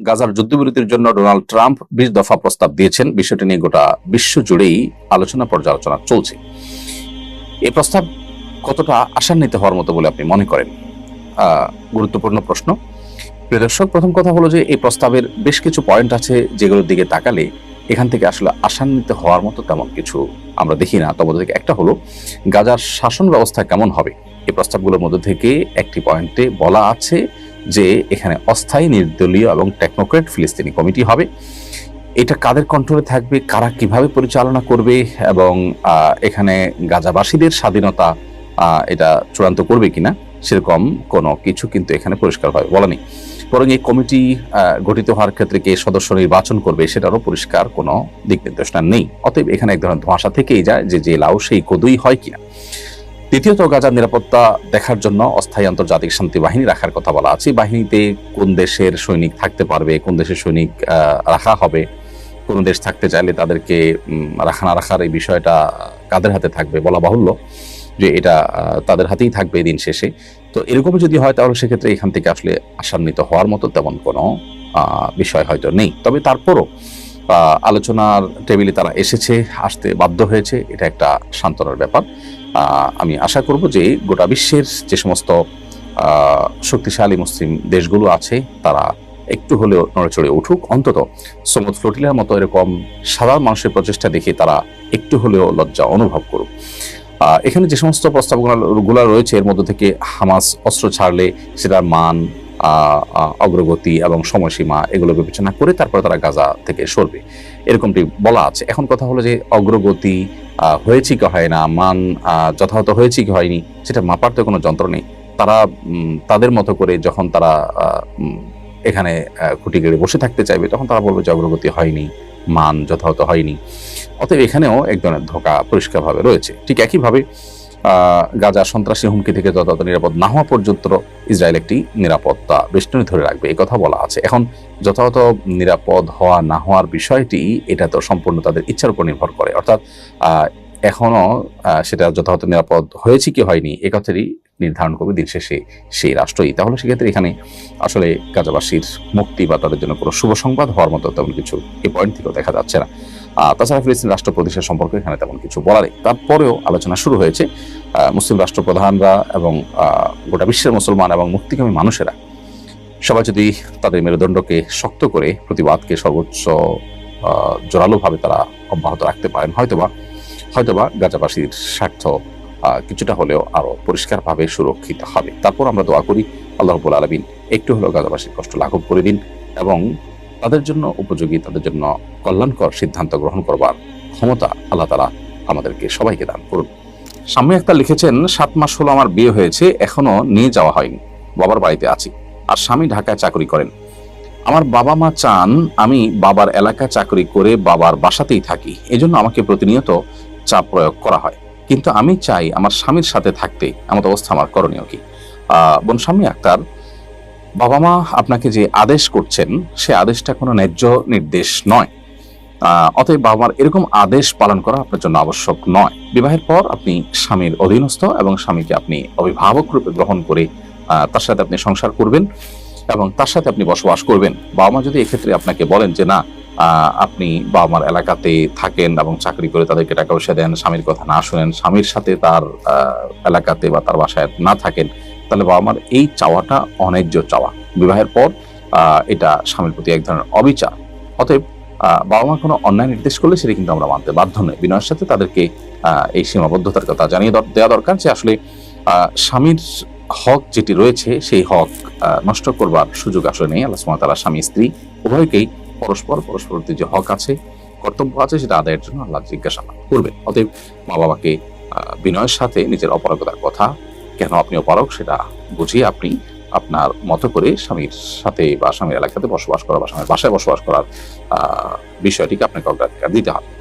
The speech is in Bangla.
গাজার যুদ্ধবিরতির জন্য ডোনাল্ড ট্রাম্প বিশ দফা প্রস্তাব দিয়েছেন। বিষয়টি নিয়ে গোটা বিশ্ব জুড়েই আলোচনা পর্যালোচনা চলছে। এই প্রস্তাব কতটা আশান্বিত হওয়ার মতো বলে আপনি মনে করেন? গুরুত্বপূর্ণ প্রশ্ন। প্রদর্শক প্রথম কথা হলো যে এই প্রস্তাবের বেশ কিছু পয়েন্ট আছে যেগুলোর দিকে তাকালে এখান থেকে আসলে আশান্বিত হওয়ার মতো তেমন কিছু আমরা দেখি না। তবে থেকে একটা হলো, গাজার শাসন ব্যবস্থা কেমন হবে? এই প্রস্তাবগুলোর মধ্যে থেকে একটি পয়েন্টে বলা আছে যে এখানে অস্থায়ী, নির্দলীয় এবং টেকনোক্রেট ফিলিস্তিনি কমিটি হবে। এটা কাদের কন্ট্রোলে থাকবে? কারা কীভাবে পরিচালনা করবে? এবং এখানে গাজাবাসীদের স্বাধীনতা এটা চূড়ান্ত করবে কিনা? সেরকম কোনো কিছু কিন্তু এখানে পরিষ্কারভাবে বলা নেই। বরং এই কমিটি গঠিত হওয়ার ক্ষেত্রে কে সদস্য নির্বাচন করবে সেটারও পরিষ্কার কোনো দিক নির্দেশনা নেই। অতএব এখানে এক ধরনের ধোঁয়াশা থেকেই যায় যে যে লাউ সেই কদুই হয় কিনা। দ্বিতীয়ত গাজার নিরাপত্তা দেখার জন্য অস্থায়ী আন্তর্জাতিক শান্তি বাহিনী রাখার কথা বলা আছে। বাহিনীতে কোন দেশের সৈনিক থাকতে পারবে, কোন দেশের সৈনিক রাখা হবে, কোন দেশ থাকতে চাইলে তাদেরকে রাখা না রাখার এই বিষয়টা কাদের হাতে থাকবে বলা বাহুল্য যে এটা তাদের হাতেই থাকবে দিন শেষে। তো এরকম যদি হয় তাহলে সেক্ষেত্রে এখান থেকে আসলে আশান্বিত হওয়ার মতো তেমন কোনো বিষয় হয়তো নেই। তবে তারপরও আলোচনার টেবিলে তারা এসেছে, আসতে বাধ্য হয়েছে, এটা একটা সান্ত্বনার ব্যাপার। আমি আশা করব যে গোটা বিশ্বের যে সমস্ত শক্তিশালী মুসলিম দেশগুলো আছে, তারা একটু হলেও নড়েচড়ে উঠুক। অন্তত সমুদ ফ্লোটিলার মতো এরকম সাধারণ মানুষের প্রচেষ্টা দেখে তারা একটু হলেও লজ্জা অনুভব করুক। এখানে যে সমস্ত প্রস্তাবগুলো রয়েছে, এর মধ্যে থেকে হামাস অস্ত্র ছাড়লে সেটার মান অগ্রগতি এবং সময়সীমা এগুলো বিবেচনা করে তারপরে তারা গাজা থেকে সরবে। এরকমটি বলা আছে। এখন কথা হলো যে অগ্রগতি হয়েছে কি হয় না, মান যথাযথ হয়েছে কি হয়নি, সেটা মাপার তো কোনো যন্ত্র নেই। তারা তাদের মতো করে যখন তারা এখানে খুঁটি গেড়ে বসে থাকতে চাইবে, তখন তারা বলবে যে অগ্রগতি হয়নি, মান যথাযথ হয়নি। অতএব এখানেও এক ধরনের ধোকা পরিষ্কারভাবে রয়েছে। ঠিক একইভাবে গাজা সন্ত্রাসী হুমকি থেকে যথাযথ নিরাপদ না হওয়া পর্যন্ত ইসরায়েল একটি নিরাপত্তা বেষ্টনী ধরে রাখবে, এই কথা বলা আছে। এখন যথাযথ নিরাপদ হওয়া, না হওয়ার বিষয়টি, এটা তো সম্পূর্ণ তাদের ইচ্ছার উপর নির্ভর করে। অর্থাৎ এখনও সেটা যথাযথ নিরাপদ হয়েছে কি হয়নি, এ কথারই নির্ধারণ করবে দিন শেষে সেই রাষ্ট্রই। তাহলে সেক্ষেত্রে এখানে আসলে গাজাবাসীর মুক্তি বা তাদের জন্য কোনো শুভ সংবাদ হওয়ার মতো তেমন কিছু এই পয়েন্ট থেকেও দেখা যাচ্ছে না। তাছাড়া ফিলিস্তিন রাষ্ট্র সম্পর্কে এখানে তেমন কিছু বলার নেই। তারপরেও আলোচনা শুরু হয়েছে মুসলিম রাষ্ট্রপ্রধানরা এবং গোটা বিশ্বের মুসলমান এবং মুক্তিকামী মানুষেরা সবাই যদি তাদের মেরুদণ্ডকে শক্ত করে প্রতিবাদকে সর্বোচ্চ জোরালোভাবে তারা অব্যাহত রাখতে পারেন, হয়তোবা হয়তোবা গাজাবাসীর স্বার্থ কিছুটা হলেও আরও পরিষ্কারভাবে সুরক্ষিত হবে। তারপর আমরা দোয়া করি, আল্লাহ রবুল আলমিন একটু হলেও গাজাবাসীর কষ্ট লাঘব করে দিন এবং তাদের জন্য উপযোগী, তাদের জন্য কল্যাণকর সিদ্ধান্ত গ্রহণ করবার ক্ষমতা আল্লাহ তালা আমাদেরকে সবাইকে দান করুন। সাম্য আক্তার লিখেছেন, সাত মাস হলো আমার বিয়ে হয়েছে, এখনও নিয়ে যাওয়া হয়নি, বাবার বাড়িতে আছি, আর স্বামী ঢাকায় চাকরি করেন। আমার বাবা মা চান আমি বাবার এলাকায় চাকরি করে বাবার বাসাতেই থাকি, এজন্য আমাকে প্রতিনিয়ত চাপ প্রয়োগ করা হয়। কিন্তু আমি চাই আমার স্বামীর সাথে থাকতে এমন অবস্থা আমার করণীয় কি? বোন স্বামী আক্তার বাবা মা আপনাকে যে আদেশ করছেন, সে আদেশটা কোনো ন্যায্য নির্দেশ নয়। অতএব বাবা মার এরকম আদেশ পালন করা আপনার জন্য আবশ্যক নয়। বিবাহের পর আপনি স্বামীর অধীনস্থ এবং স্বামীকে আপনি অভিভাবক রূপে গ্রহণ করে তার সাথে আপনি সংসার করবেন এবং তার সাথে আপনি বসবাস করবেন। বাবা মা যদি এক্ষেত্রে আপনাকে বলেন যে, না আপনি বাবা মার এলাকাতে থাকেন এবং চাকরি করে তাদেরকে টাকা পয়সা দেন, স্বামীর কথা না শুনেন, স্বামীর সাথে তার এলাকাতে বা তার বাসায় না থাকেন তাহলে বাবা মার এই চাওয়াটা অন্যায্য চাওয়া। বিবাহের পর এটা স্বামীর প্রতি এক ধরনের অবিচার। অতএব বাবা মা কোনো অন্যায় নির্দেশ করলে সেটা কিন্তু আমরা মানতে বাধ্য নই। বিনয়ের সাথে তাদেরকে এই সীমাবদ্ধতার কথা জানিয়ে দেওয়া দরকার যে আসলে স্বামীর হক যেটি রয়েছে, সেই হক নষ্ট করবার সুযোগ আসলে নেই। আল্লাহ ওয়া স্বামী, স্ত্রী উভয়কেই পরস্পর পরস্পর যে হক আছে, কর্তব্য আছে, সেটা আদায়ের জন্য আল্লাহ জিজ্ঞাসাবাদ করবেন। অতএব মা বাবাকে বিনয়ের সাথে নিজের অপারগতার কথা কেন আপনি অপারক সেটা বুঝিয়ে আপনি আপনার মতো করে স্বামীর সাথে বা স্বামীর এলাকাতে বসবাস করা বা স্বামীর বাসায় বসবাস করার বিষয়টিকে আপনাকে অগ্রাধিকার দিতে হবে।